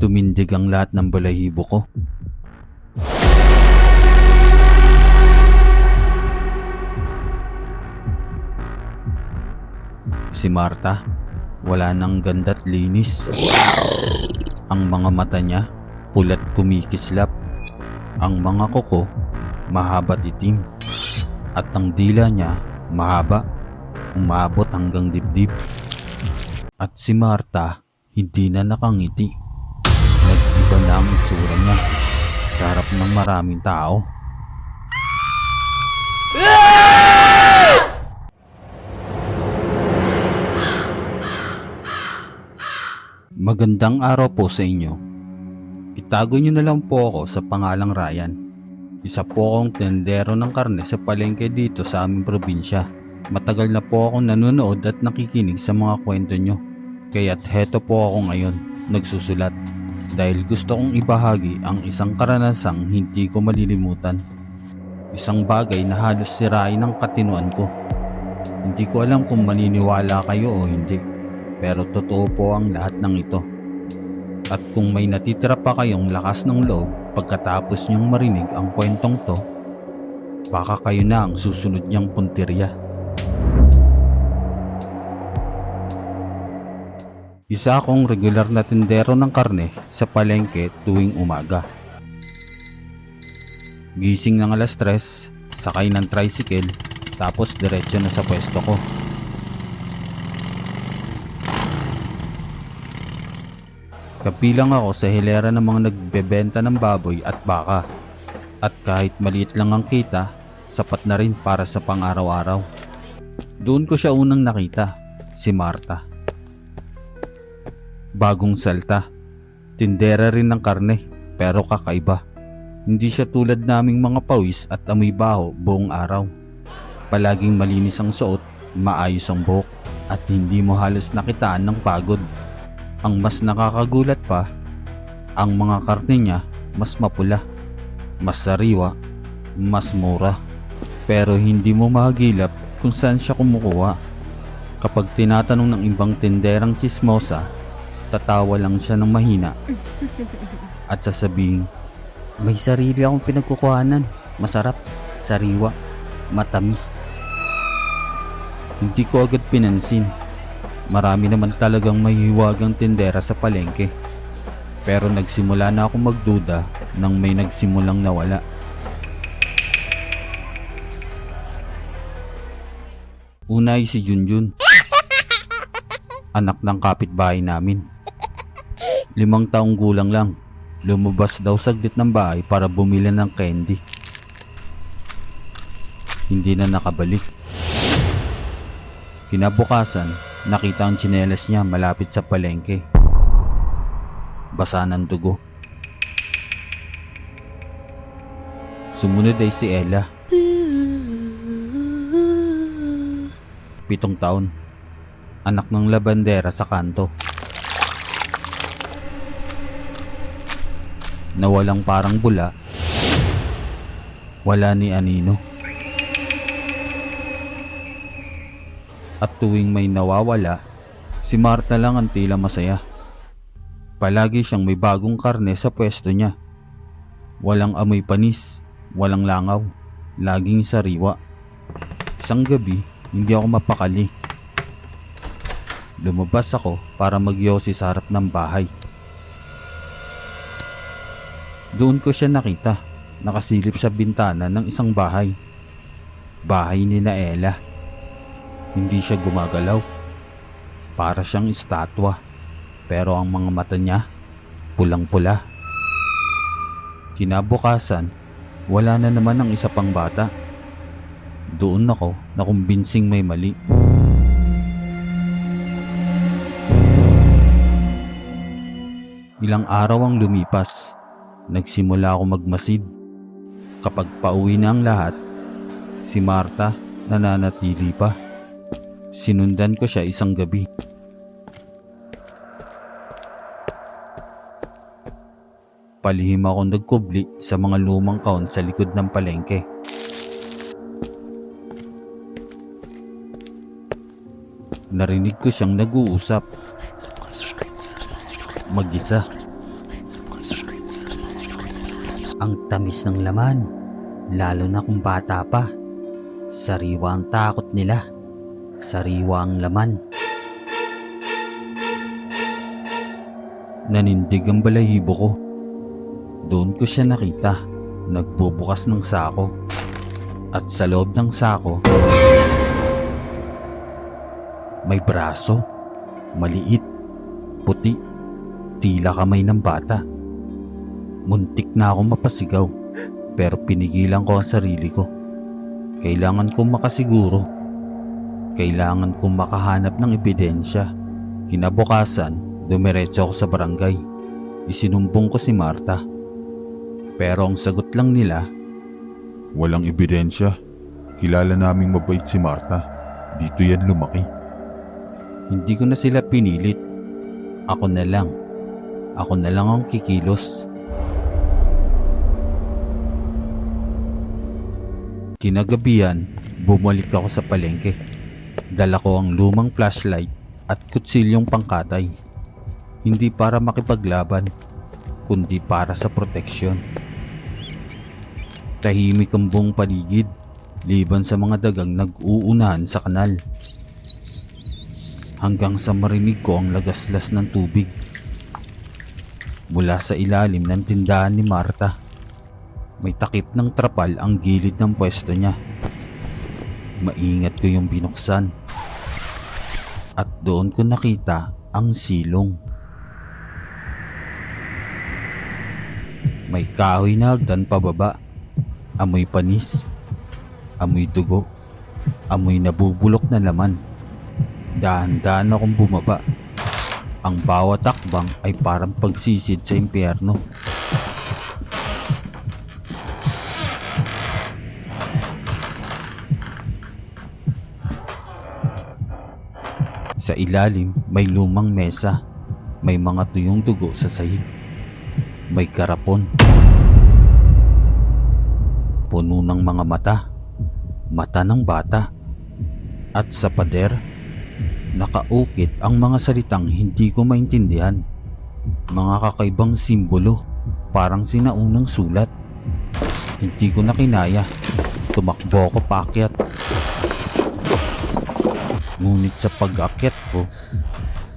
Tumindig ang lahat ng balahibo ko. Si Marta, wala nang ganda't linis. Ang mga mata niya, pulat kumikislap. Ang mga kuko, mahaba't itim. At ang dila niya, mahaba, umabot hanggang dibdib. At si Marta, hindi na nakangiti. Nag-iba na ang itsura niya sa harap ng maraming tao. Magandang araw po sa inyo. Itago niyo na lang po ako sa pangalang Ryan. Isa po akong tendero ng karne sa palengke dito sa aming probinsya. Matagal na po akong nanonood at nakikinig sa mga kwento nyo. Kaya't heto po ako ngayon, nagsusulat. Dahil gusto kong ibahagi ang isang karanasang hindi ko malilimutan. Isang bagay na halos sirain ng katinuan ko. Hindi ko alam kung maniniwala kayo o hindi. Pero totoo po ang lahat ng ito. At kung may natitira pa kayong lakas ng loob pagkatapos niyong marinig ang kwentong to, baka kayo na ang susunod niyang puntirya. Isa akong regular na tindero ng karne sa palengke tuwing umaga. Gising ng alas 3, sakay ng tricycle, tapos diretso na sa pwesto ko. Kapilang ako sa hilera ng mga nagbebenta ng baboy at baka. At kahit maliit lang ang kita, sapat na rin para sa pang-araw-araw. Doon ko siya unang nakita, si Marta. Bagong salta. Tindera rin ng karne, pero kakaiba. Hindi siya tulad naming mga pawis at amoy baho buong araw. Palaging malinis ang suot, maayos ang buhok, at hindi mo halos nakitaan ng pagod. Ang mas nakakagulat pa, ang mga karne niya mas mapula, mas sariwa, mas mura. Pero hindi mo mahagilap kung saan siya kumukuha. Kapag tinatanong ng ibang tinderang chismosa, tatawa lang siya ng mahina at sasabihin, May sarili akong pinagkukuhanan. Masarap, sariwa, matamis. Hindi ko agad pinansin. Marami naman talagang mahihiwagang tindera sa palengke. Pero nagsimula na ako magduda nang may nagsimulang nawala. Una ay si Junjun. Anak ng kapitbahay namin. Limang taong gulang lang. Lumabas daw saglit ng bahay para bumili ng candy. Hindi na nakabalik. Kinabukasan, nakita ang tsinelas niya malapit sa palengke. Basa ng dugo. Sumunod ay si Ella. Pitong taon. Anak ng labandera sa kanto. Na walang parang bula. Wala ni Anino. At tuwing may nawawala, si Marta lang ang tila masaya. Palagi siyang may bagong karne sa pwesto niya. Walang amoy panis, walang langaw, laging sariwa. Isang gabi, hindi ako mapakali. Lumabas ako para magyosi sa harap ng bahay. Doon ko siya nakita, nakasilip sa bintana ng isang bahay. Bahay ni na Ella. Hindi siya gumagalaw. Para siyang estatwa. Pero ang mga mata niya, pulang-pula. Kinabukasan, wala na naman ang isa pang bata. Doon ako na kumbinsing may mali. Ilang araw ang lumipas. Nagsimula ako magmasid. Kapag pauwi na ang lahat, si Marta nananatili pa. Sinundan ko siya isang gabi. Palihim ako nagkubli sa mga lumang kaon sa likod ng palengke. Narinig ko siyang nag-uusap. Mag-isa. Ang tamis ng laman, lalo na kung bata pa. Sariwa ang takot nila. Sariwa ang laman. Nanindig ang balahibo ko. Doon ko siya nakita, nagbubukas ng sako. At sa loob ng sako, may braso, maliit, puti, tila kamay ng bata. Muntik na ako mapasigaw, pero pinigilan ko ang sarili ko. Kailangan kong makasiguro. Kailangan kong makahanap ng ebidensya. Kinabukasan, dumiretso ako sa barangay. Isinumbong ko si Marta. Pero ang sagot lang nila, Walang ebidensya. Kilala naming mabait si Marta. Dito yan lumaki. hindi ko na sila pinilit. Ako na lang. Ako na lang ang kikilos. Kinagabihan, bumalik ako sa palengke. Dala ko ang lumang flashlight at kutsilyong pangkatay. Hindi para makipaglaban, kundi para sa proteksyon. Tahimik ang buong paligid, liban sa mga dagang nag-uunahan sa kanal. Hanggang sa marinig ko ang lagaslas ng tubig. Mula sa ilalim ng tindahan ni Marta. May takip ng trapal ang gilid ng pwesto niya. Maingat ko yung binuksan. At doon ko nakita ang silong. May kahoy na hagdan pababa. Amoy panis. Amoy dugo. Amoy nabubulok na laman. Dahan-dahan akong bumaba. Ang bawat takbang ay parang pagsisid sa impyerno. Sa ilalim may lumang mesa. May mga tuyong dugo sa sahig. May karapon. Puno ng mga mata. Mata ng bata. At sa pader, nakaukit ang mga salitang hindi ko maintindihan. Mga kakaibang simbolo, parang sinaunang sulat. Hindi ko na kinaya. Tumakbo ako paakyat. Ngunit sa pag-akyat ko,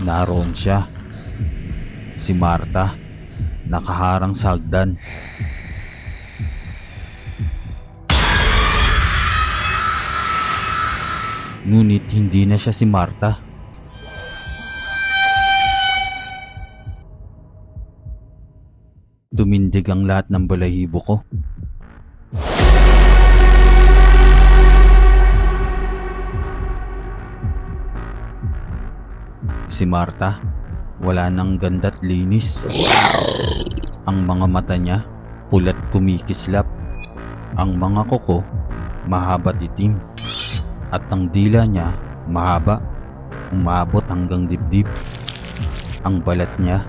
naroon siya. Si Marta, nakaharang sa hagdan. Ngunit hindi na siya si Marta. Tumindig ang lahat ng balahibo ko. Si Marta, wala nang ganda't linis. Ang mga mata niya, pulat kumikislap. Ang mga kuko, mahaba't itim. At ang dila niya, mahaba, umabot hanggang dibdib. Ang balat niya,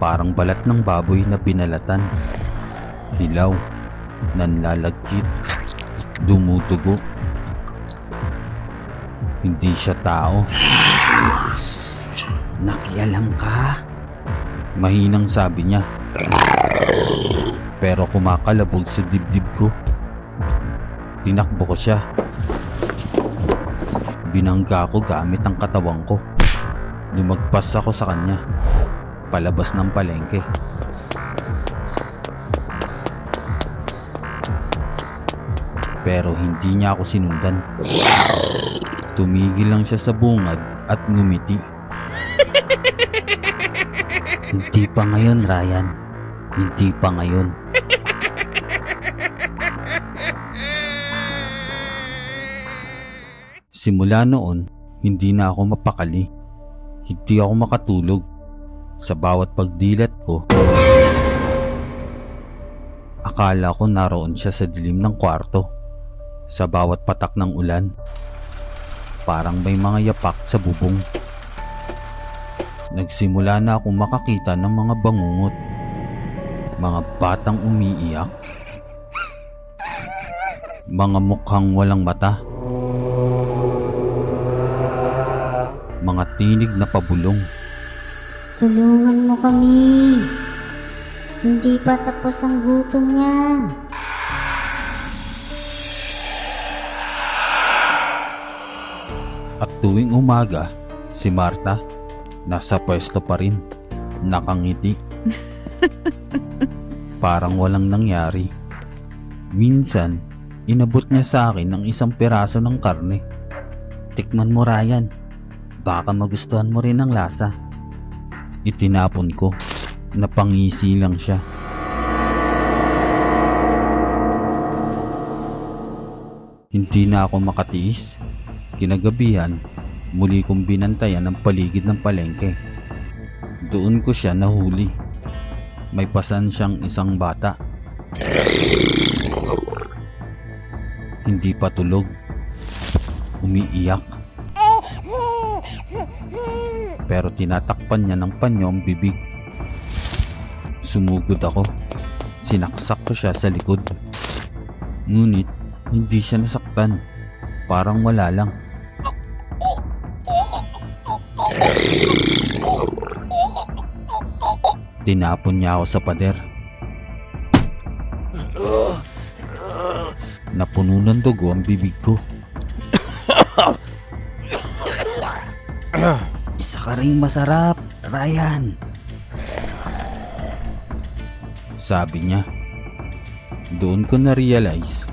parang balat ng baboy na binalatan. Hilaw, nanlalagkit, dumudugo. Hindi siya tao. Nakialam ka? Mahinang sabi niya. Pero kumakalabog sa dibdib ko. Tinakbo ko siya. Binangga ko gamit ang katawang ko. Lumagpas ako sa kanya. Palabas ng palengke. Pero hindi niya ako sinundan. Tumigil lang siya sa bungad at ngumiti. Hindi pa ngayon, Ryan. Hindi pa ngayon. Simula noon, hindi na ako mapakali. Hindi ako makatulog. Sa bawat pagdilat ko, akala ko naroon siya sa dilim ng kwarto. Sa bawat patak ng ulan, parang may mga yapak sa bubong. Nagsimula na akong makakita ng mga bangungot. Mga batang umiiyak. Mga mukhang walang mata. Mga tinig na pabulong. Tulungan mo kami. Hindi pa tapos ang gutom niya. At tuwing umaga, si Marta nasa pwesto pa rin, nakangiti. Parang walang nangyari. Minsan, inabot niya sa akin ng isang piraso ng karne. Tikman mo Ryan, baka magustuhan mo rin ang lasa. Itinapon ko, napangisi lang siya. Hindi na ako makatiis. Kinagabihan, muli kong binantayan ang paligid ng palengke. Doon ko siya nahuli. May pasan siyang isang bata. Hindi pa tulog. Umiiyak. Pero tinatakpan niya ng panyo ang bibig. Sumugod ako. Sinaksak ko siya sa likod. Ngunit hindi siya nasaktan. Parang wala lang. Tinapon niya ako sa pader. Napuno ng dugo ang bibig ko. Isa ka ring masarap, Ryan. Sabi niya. Doon ko na-realize,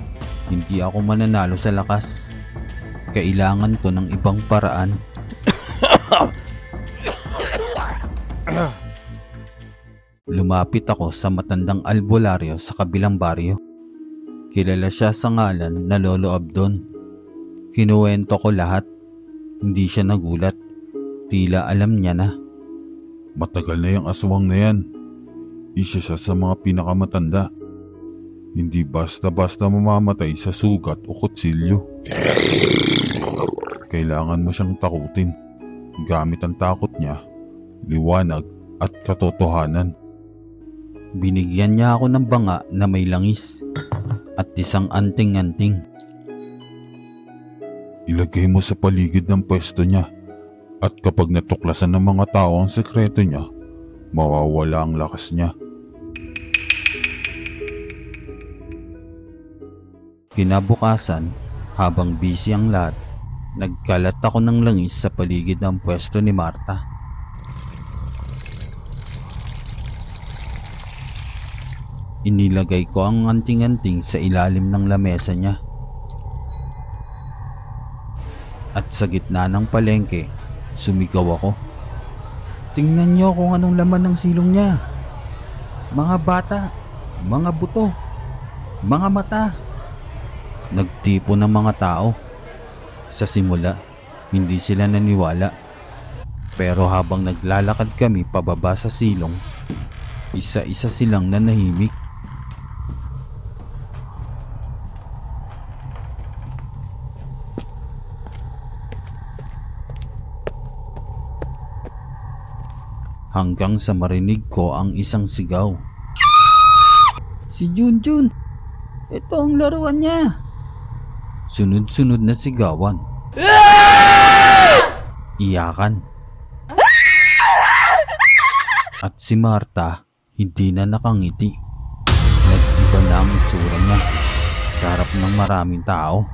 hindi ako mananalo sa lakas. Kailangan ko ng ibang paraan. Lumapit ako sa matandang albularyo sa kabilang baryo. Kilala siya sa ngalan na Lolo Abdon. Kinuwento ko lahat. Hindi siya nagulat. Tila alam niya na. Matagal na yung aswang na yan. Isa siya sa mga pinakamatanda. Hindi basta-basta mamamatay sa sugat o kutsilyo. Kailangan mo siyang takutin. Gamit ang takot niya, liwanag at katotohanan. Binigyan niya ako ng banga na may langis at isang anting-anting. Ilagay mo sa paligid ng pwesto niya. At kapag natuklasan ng mga tao ang sekreto niya, mawawala ang lakas niya. Kinabukasan, habang busy ang lahat, nagkalat ako ng langis sa paligid ng pwesto ni Marta. Inilagay ko ang anting-anting sa ilalim ng lamesa niya. At sa gitna ng palengke, sumigaw ako. Tingnan niyo kung anong laman ng silong niya. Mga bata, mga buto, mga mata. Nagtipo ng mga tao. Sa simula, hindi sila naniwala. Pero habang naglalakad kami pababa sa silong, isa-isa silang nanahimik. Hanggang sa marinig ko ang isang sigaw. Si Junjun! Ito ang laruan niya! Sunod-sunod na sigawan. Iyakan. At si Marta, hindi na nakangiti. Nag-iba na ang itsura niya sa harap ng maraming tao.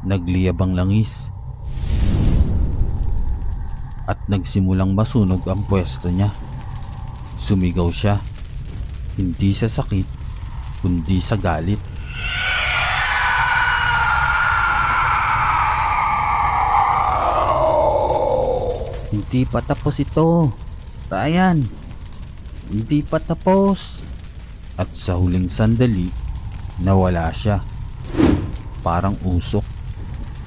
Nagliyab ang langis. At nagsimulang masunog ang pwesto niya. Sumigaw siya. Hindi sa sakit, kundi sa galit. Hindi pa tapos ito. Ryan, hindi pa tapos. At sa huling sandali, nawala siya. Parang usok.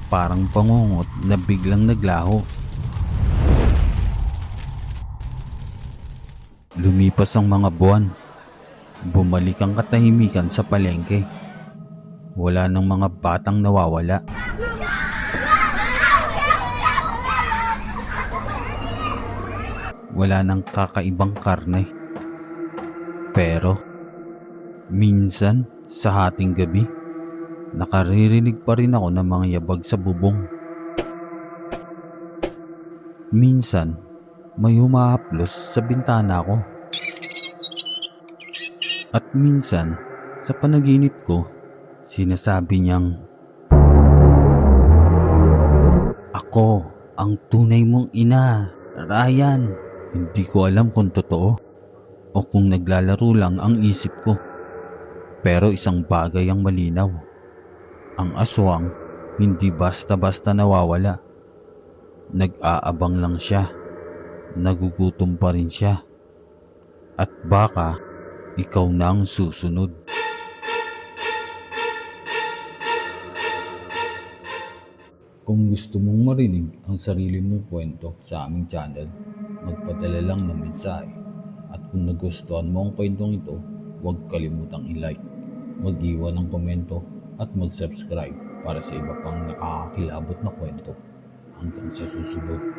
Parang pangungot na biglang naglaho. Lumipas ang mga buwan. Bumalik ang katahimikan sa palengke. Wala nang mga batang nawawala. Wala nang kakaibang karne. Pero, minsan sa hating gabi, nakaririnig pa rin ako ng mga yabag sa bubong. Minsan, may humahaplos sa bintana ko. At minsan, sa panaginip ko, sinasabi niyang, Ako ang tunay mong ina, Ryan. Hindi ko alam kung totoo o kung naglalaro lang ang isip ko. Pero isang bagay ang malinaw. Ang aswang hindi basta-basta nawawala. Nag-aabang lang siya. Nagugutom pa rin siya. At baka ikaw na ang susunod. Kung gusto mong marinig ang sarili mong kwento sa aming channel, magpadala lang ng mensahe. At kung nagustuhan mo ang kwentong ito, huwag kalimutang i-like, mag-iwan ng komento at mag-subscribe para sa iba pang nakakakilabot na kwento. Hanggang sa susunod.